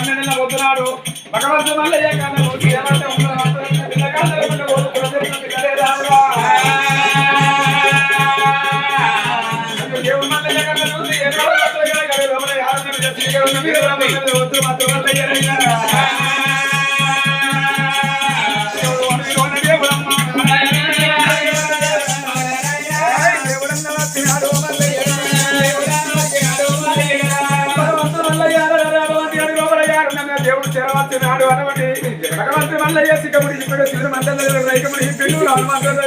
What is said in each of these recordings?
పన్నెండున పోతున్నాడు భగవంతు మల్లయ్య కన్నా పోతే ఏమంటే దేవుడు చేరవచ్చినాడు అటువంటి భగవంతుడు మల్లయ్య సిక్కముడి ఇప్పుడు శివుడు మందలు రైకముడి పిల్లు రామందలు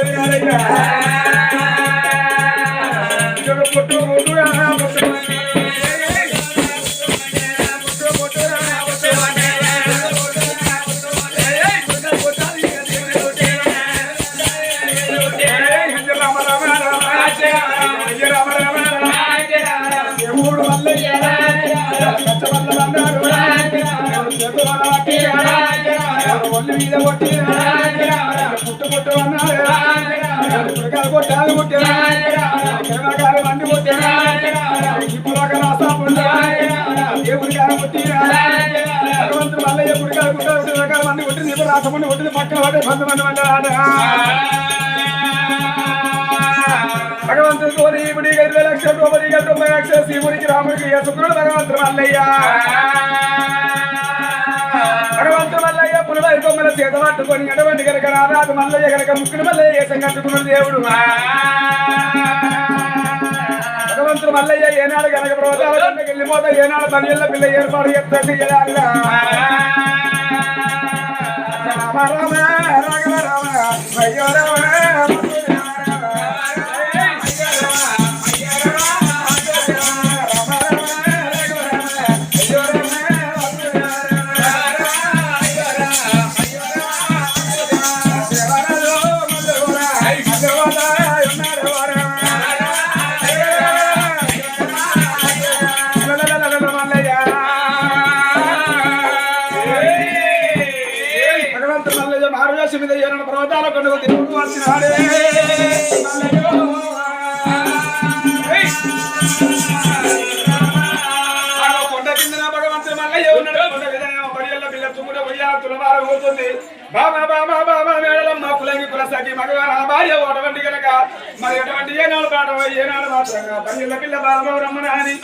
పుట్టు పుట్టు పుట్టు మల్లయ్య కచ్చబల్ల అన్నాడు ఒళ్ళు మీద కొట్టి పుట్టు పుట్టు అన్నాడు కొట్టాలు కొట్టాడు మండి కొట్టాడు ఇప్పుడు రాసాపు దేవుడి భగవంతుడు మంది కొట్టింది ఇప్పుడు రాసమండి కొట్టింది పక్కన పడే పంతమంది మంది భగవంతుడు కోరి ఇప్పుడు ఇరవై లక్షల రూపాయలు తొంభై లక్షల శివుడికి రాముడికి శుక్రుడు భగవంతుడు మల్లయ్య చేత పట్టుకొని ఎటువంటి కనుక రారాదు మల్లయ్య గనక ముక్కుడు మల్లయ్య ఏసం కట్టుకున్నాడు దేవుడు భగవంతుడు మల్లయ్య ఏనాడు గనక ప్రోతాల వెళ్ళిపోతా ఏనాడు పనిళ్ళ పిల్ల ఏర్పాటు చేస్తా చేయాలి రామ రామ రాఘవ రామ అయ్యో రామ భగవంతుడు మల్లయ్య మహారాజు మీద ఏమైనా పర్వతాల కొండకు తిరుగుతూ వచ్చినాడే కొండ కింద భగవంతుడు మల్లయ్య ఉన్నాడు. కొండ మీద బడియల్ల పిల్ల తులవార పోతుంది. బాబా బాబా బాబా మేడలమ్మ కులంగి కులసకి మగవార భార్య అటువంటి గనక. మరి అటువంటి ఏనాడు పాట ఏనాడు మాత్రంగా. బడియల్ల పిల్ల బాబా రమ్మని అని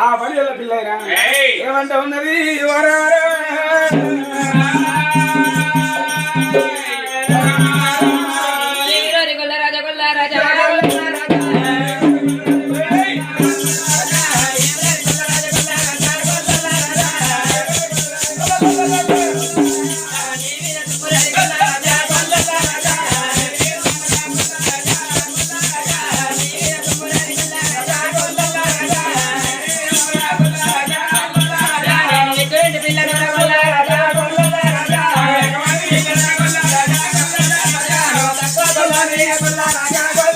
ఆ బలియల పిల్లైనా? ఏమంట ఉన్నది? వరారా I'm not a man, I'm I'm a man, I'm